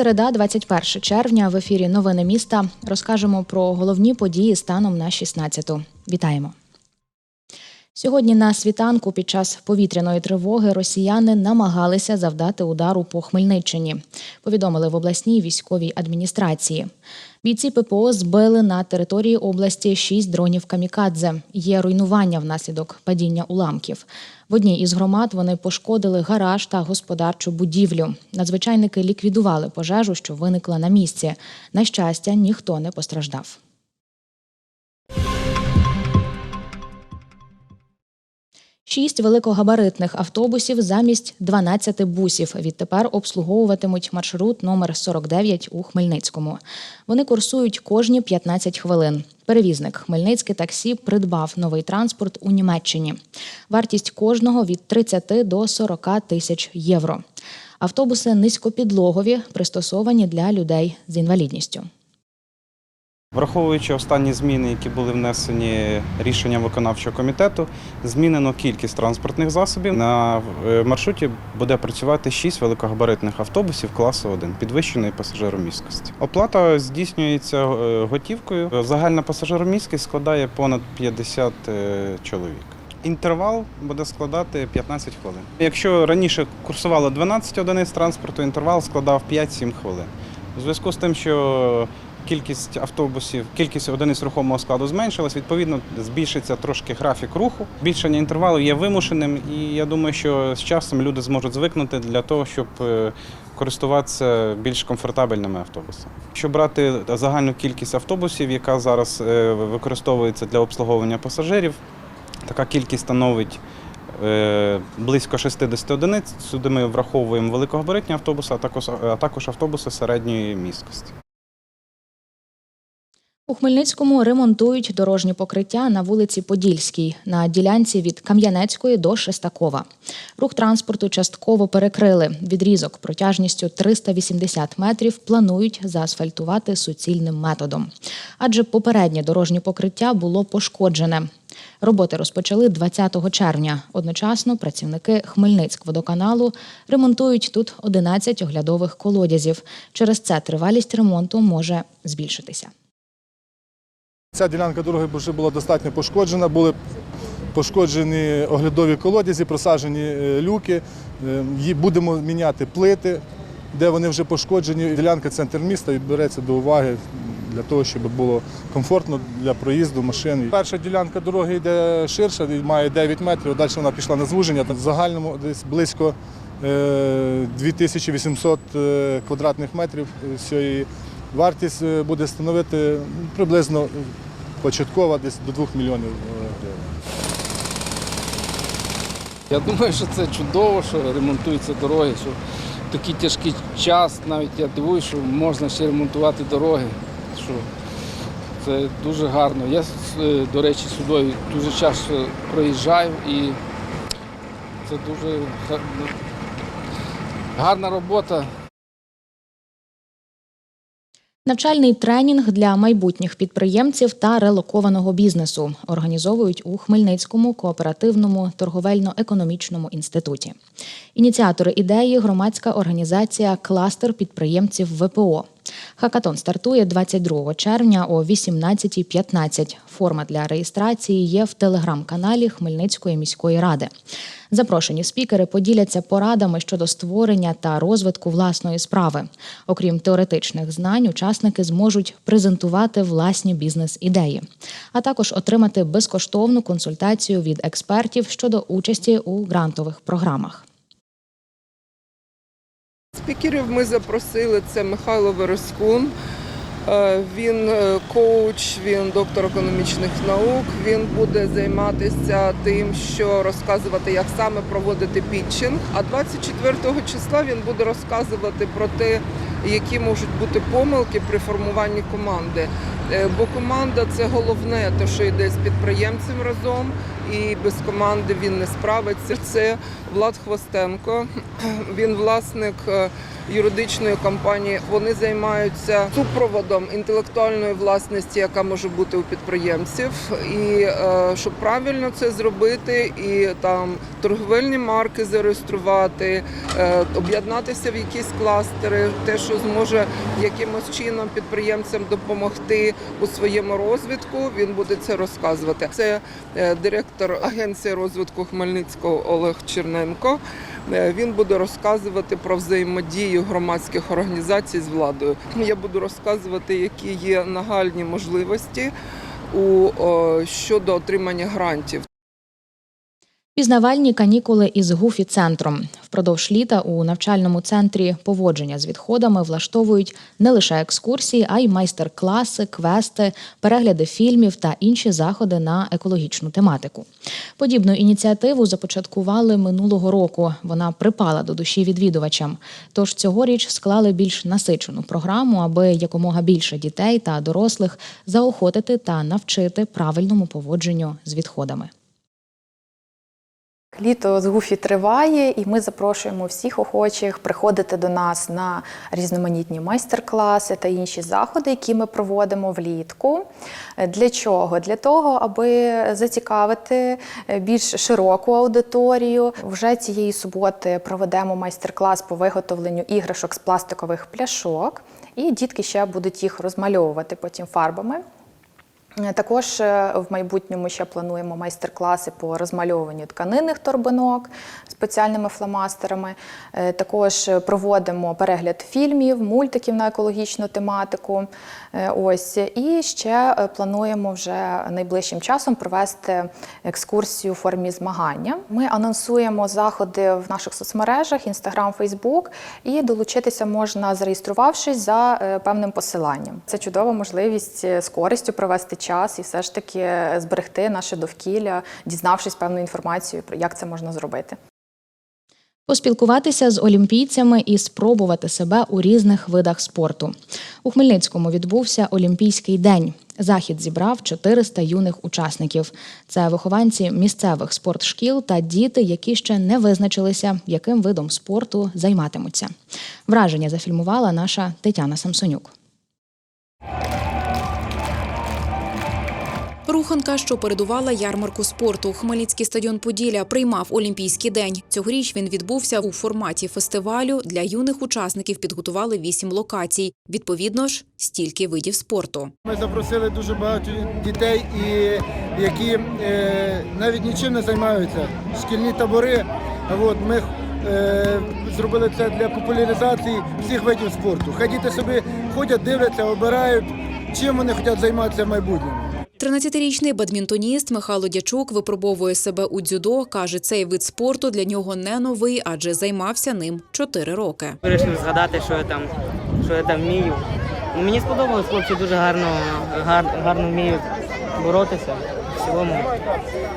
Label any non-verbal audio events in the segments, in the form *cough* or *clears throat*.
Середа, 21 червня. В ефірі Новини міста розкажемо про головні події станом на 16-ту. Вітаємо. Сьогодні на світанку під час повітряної тривоги росіяни намагалися завдати удару по Хмельниччині. Повідомили в обласній військовій адміністрації. Бійці ППО збили на території області шість дронів камікадзе. Є руйнування внаслідок падіння уламків. В одній із громад вони пошкодили гараж та господарчу будівлю. Надзвичайники ліквідували пожежу, що виникла на місці. На щастя, ніхто не постраждав. Шість великогабаритних автобусів замість 12 бусів відтепер обслуговуватимуть маршрут номер 49 у Хмельницькому. Вони курсують кожні 15 хвилин. Перевізник Хмельницьке таксі придбав новий транспорт у Німеччині. Вартість кожного від 30 до 40 тисяч євро. Автобуси низькопідлогові, пристосовані для людей з інвалідністю. Враховуючи останні зміни, які були внесені рішенням виконавчого комітету, змінено кількість транспортних засобів. На е, маршруті буде працювати 6 великогабаритних автобусів класу 1 підвищеної пасажиромісткості. Оплата здійснюється е, готівкою. Загальна пасажиромісткість складає понад 50 е, чоловік. Інтервал буде складати 15 хвилин. Якщо раніше курсувало 12 одиниць транспорту, інтервал складав 5-7 хвилин. У зв'язку з тим, що кількість автобусів, кількість одиниць рухомого складу зменшилась, відповідно, збільшиться трошки графік руху. Збільшення інтервалу є вимушеним, і я думаю, що з часом люди зможуть звикнути для того, щоб е, користуватися більш комфортабельними автобусами. Якщо брати загальну кількість автобусів, яка зараз е, використовується для обслуговування пасажирів, така кількість становить е, близько 60 одиниць. Сюди ми враховуємо великогабаритні автобуси, а також, а також автобуси середньої міськості. У Хмельницькому ремонтують дорожні покриття на вулиці Подільській на ділянці від Кам'янецької до Шестакова. Рух транспорту частково перекрили. Відрізок протяжністю 380 метрів планують заасфальтувати суцільним методом. Адже попереднє дорожнє покриття було пошкоджене. Роботи розпочали 20 червня. Одночасно працівники Хмельницькводоканалу ремонтують тут 11 оглядових колодязів. Через це тривалість ремонту може збільшитися. Ця ділянка дороги вже була достатньо пошкоджена. Були пошкоджені оглядові колодязі, просаджені е, люки. Е, Будемо міняти плити, де вони вже пошкоджені. Ділянка центр міста береться до уваги для того, щоб було комфортно для проїзду машин. Перша ділянка дороги йде ширша, має 9 метрів. Далі вона пішла на звуження. В загальному десь близько е, 2800 е, квадратних метрів цієї. Вартість е, буде становити ну, приблизно початкова десь до 2 мільйонів е, гривень. Я думаю, що це чудово, що ремонтуються дороги, що такий тяжкий час навіть я дивуюся, що можна ще ремонтувати дороги. Що це дуже гарно. Я, е, до речі, сюди дуже часто проїжджаю і це дуже гарна робота. Навчальний тренінг для майбутніх підприємців та релокованого бізнесу організовують у Хмельницькому кооперативному торговельно-економічному інституті. Ініціатори ідеї громадська організація Кластер підприємців ВПО. Хакатон стартує 22 червня о 18.15. Форма для реєстрації є в телеграм-каналі Хмельницької міської ради. Запрошені спікери поділяться порадами щодо створення та розвитку власної справи. Окрім теоретичних знань, учасники зможуть презентувати власні бізнес-ідеї, а також отримати безкоштовну консультацію від експертів щодо участі у грантових програмах. Спікерів ми запросили. Це Михайло Верескун. Е, Він е, коуч, він доктор економічних наук. Він буде займатися тим, що розказувати, як саме проводити пітчинг. А 24 числа він буде розказувати про те, які можуть бути помилки при формуванні команди. Е, Бо команда це головне, те, що йде з підприємцем разом. і без команди він не справиться. Це Влад Хвостенко. *clears throat* Він власник е, юридичної компанії. Вони займаються супроводом інтелектуальної власності, яка може бути у підприємців. І е, щоб правильно це зробити, і там торговельні марки зареєструвати, об'єднатися в якісь кластери, те, що зможе якимось чином підприємцям допомогти у своєму розвитку, він буде це розказувати. Це е, директор агенції розвитку Хмельницького Олег Черненко. Е, Він буде розказувати про взаємодію громадських організацій з владою. Я буду розказувати, які є нагальні можливості у щодо отримання грантів. Пізнавальні канікули із гуфі центром впродовж літа у навчальному центрі поводження з відходами влаштовують не лише екскурсії, а й майстер-класи, квести, перегляди фільмів та інші заходи на екологічну тематику. Подібну ініціативу започаткували минулого року. Вона припала до душі відвідувачам. Тож цьогоріч склали більш насичену програму, аби якомога більше дітей та дорослих заохотити та навчити правильному поводженню з відходами. Літо з Гуфі триває, і ми запрошуємо всіх охочих приходити до нас на різноманітні майстер-класи та інші заходи, які ми проводимо влітку. Для чого? Для того, аби зацікавити е, більш широку аудиторію. Вже цієї суботи проведемо майстер-клас по виготовленню іграшок з пластикових пляшок, і дітки ще будуть їх розмальовувати потім фарбами. Також е, в майбутньому ще плануємо майстер-класи по розмальовуванню тканинних торбинок спеціальними фломастерами. Е, Також е, проводимо перегляд фільмів, мультиків на екологічну тематику. Ось і ще плануємо вже найближчим часом провести екскурсію у формі змагання. Ми анонсуємо заходи в наших соцмережах Instagram, Facebook, і долучитися можна зареєструвавшись за певним посиланням. Це чудова можливість з користю провести час і все ж таки зберегти наше довкілля, дізнавшись певну інформацію як це можна зробити. Поспілкуватися з олімпійцями і спробувати себе у різних видах спорту. У Хмельницькому відбувся Олімпійський день. Захід зібрав 400 юних учасників. Це вихованці місцевих спортшкіл та діти, які ще не визначилися, яким видом спорту займатимуться. Враження зафільмувала наша Тетяна Самсонюк. Руханка, що передувала ярмарку спорту. Хмельницький стадіон Поділля приймав Олімпійський день. Цьогоріч він відбувся у форматі фестивалю. Для юних учасників підготували вісім локацій. Відповідно ж, стільки видів спорту. Ми запросили дуже багато дітей, які е, навіть нічим не займаються. Шкільні табори. От, ми е, зробили це для популяризації всіх видів спорту. Хай діти собі ходять, дивляться, обирають, чим вони хочуть займатися в майбутньому. 13-річний бадмінтоніст Михайло Дячук випробовує себе у дзюдо. каже, цей вид спорту для нього не новий, адже займався ним 4 роки. Вирішив згадати, що я там, що я там вмію. Ну, мені сподобалось, хлопці дуже гарно, гар, гарно вміють боротися. В цілому,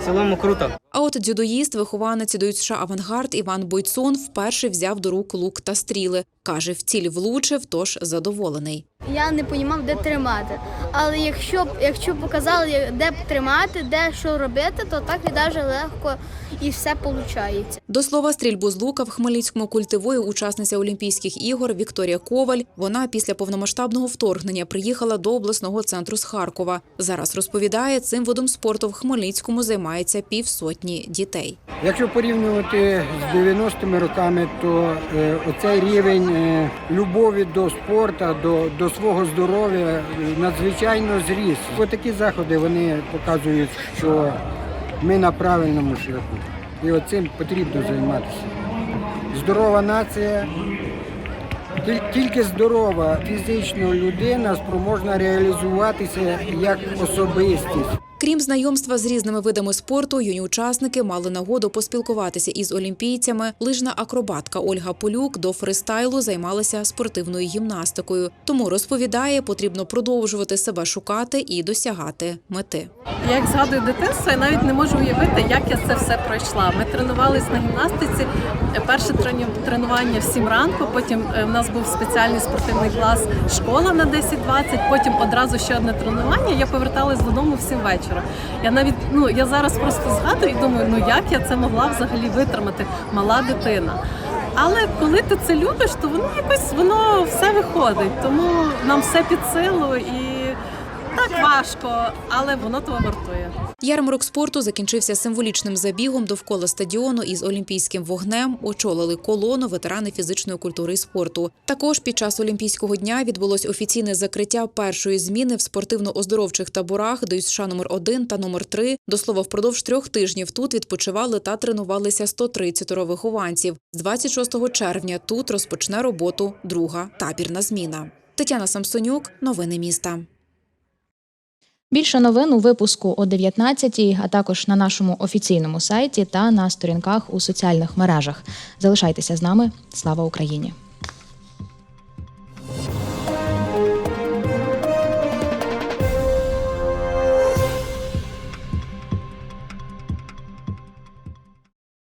в цілому круто. А от дзюдоїст, вихованець до США Авангард Іван Бойцун вперше взяв до рук лук та стріли. Каже, в ціль влучив, тож задоволений. Я не розумів, де тримати. Але якщо б якщо показали, де б тримати, де що робити, то так і дуже легко і все виходить. До слова, стрільбу з лука в Хмельницькому культивує учасниця Олімпійських ігор Вікторія Коваль. Вона після повномасштабного вторгнення приїхала до обласного центру з Харкова. Зараз розповідає, цим видом спорту в Хмельницькому займається півсотні дітей. Якщо порівнювати з 90-ми роками, то е, оцей рівень любові до спорту, до, до свого здоров'я е, надзвичайно зріс. Ось такі заходи вони показують, що ми на правильному шляху. І оцим потрібно займатися. Здорова нація, тільки здорова фізично людина спроможна реалізуватися як особистість. Крім знайомства з різними видами спорту, юні учасники мали нагоду поспілкуватися із олімпійцями. Лижна акробатка Ольга Полюк до фристайлу займалася спортивною гімнастикою. Тому розповідає, потрібно продовжувати себе шукати і досягати мети. Як згадую дитинство, я навіть не можу уявити, як я це все пройшла. Ми тренувались на гімнастиці. Перше тренування в 7 ранку, потім е, в нас був спеціальний спортивний клас школа на 10-20, потім одразу ще одне тренування. Я поверталась додому в 7 вечора. Вечора. Я навіть ну я зараз просто згадую і думаю, ну як я це могла взагалі витримати, мала дитина. Але коли ти це любиш, то воно якось воно все виходить. Тому нам все під силу і так важко, але воно того вартує. Ярмарок спорту закінчився символічним забігом довкола стадіону із олімпійським вогнем. Очолили колону ветерани фізичної культури і спорту. Також під час Олімпійського дня відбулось офіційне закриття першої зміни в спортивно-оздоровчих таборах ДЮСШ номер 1 та номер 3 До слова, впродовж трьох тижнів тут відпочивали та тренувалися 130 вихованців. З 26 червня тут розпочне роботу друга табірна зміна. Тетяна Самсонюк, новини міста. Більше новин у випуску о 19-й, а також на нашому офіційному сайті та на сторінках у соціальних мережах. Залишайтеся з нами. Слава Україні!